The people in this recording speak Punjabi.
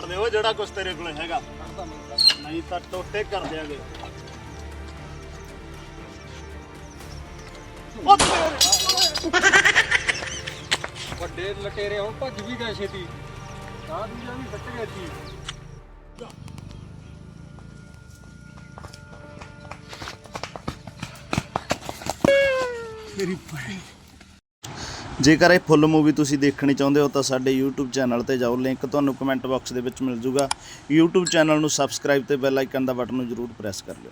ਛੱਡ ਦੇ ਉਹ ਜਿਹੜਾ ਕੁਛ ਤੇਰੇ ਕੋਲ ਹੈਗਾ। ਨਹੀਂ ਤਾਂ ਟੋਟੇ ਕਰ ਦਿਆਂਗੇ। ਉਹ ਤੇਰੇ ਵੱਡੇ ਲਟੇਰੇ ਹੁਣ ਭੱਜ ਵੀ ਗਏ ਛੇਤੀ। ਆ ਦੂਜਾ ਵੀ ਫੱਟ ਗਿਆ ਸੀ ਜੇਕਰ ਇਹ ਫੁੱਲ ਮੂਵੀ ਤੁਸੀਂ ਦੇਖਣੀ ਚਾਹੁੰਦੇ ਹੋ ਤਾਂ ਸਾਡੇ YouTube ਚੈਨਲ ਤੇ ਜਾਓ। ਲਿੰਕ ਤੁਹਾਨੂੰ ਕਮੈਂਟ ਬਾਕਸ ਦੇ ਵਿੱਚ ਮਿਲ ਜੂਗਾ। YouTube ਚੈਨਲ ਨੂੰ ਸਬਸਕ੍ਰਾਈਬ ਤੇ ਬੈਲ ਆਈਕਨ ਦਾ ਬਟਨ ਨੂੰ ਜ਼ਰੂਰ ਪ੍ਰੈਸ ਕਰ ਲਿਓ।